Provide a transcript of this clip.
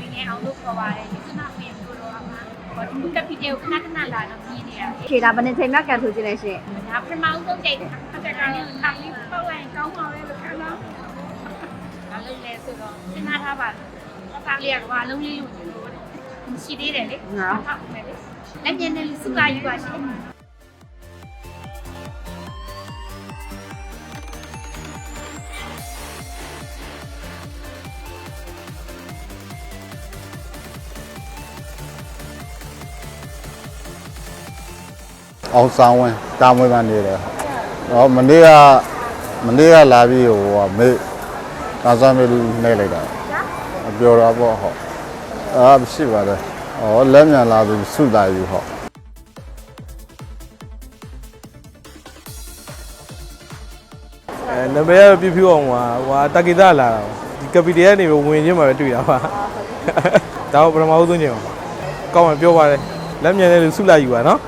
ပြန်တွေ့ခဲ့အောင်လို့ခေါ်ပါတယ်ဒီကနေ့ပြန်တို့တော့မှာဟောဒီကပီတေကိုခဏခဏလာတော့ပြင်းနေတာခြေတာဘယ်နှချိန်မှကန်ထိုးခြင်းလဲရှင်ဒါပထမဆုံးကြိတ်အခက်ကနေခါလေးပေါ့လိုက်ကောင်းပါပဲလို့ခါတော့ဒါလေးလဲဆိုတော့စဉ်းစားထားပါစားလေးကဘာလုံးလေးလို့ရှိသေးတယ်လေဟုတ်မယ်လေလက်ညနေစုလာယူပါရှင် အောင်ဆောင်ဝင်တာမွေးမှနေတယ်ဟောမနေ့ကမနေ့ကလာပြီးဟိုကမေကာစားမေနေလိုက်တာပြောတာပေါ့ဟောအာရှိပါတယ်ဟောလက်မြန်လာပြီးစုလာယူဟောအဲနံပါတ်ကပြပြအောင်ပါဟိုဟာတာကီတာလာတာဒီကပီတီကနေဝင်ချင်းမှာပဲတွေ့တာပါဒါတော့ပထမဦးဆုံးချိန်ပါကောင်းမှပြောပါတယ်လက်မြန်တဲ့လူဆုလာယူပါနော်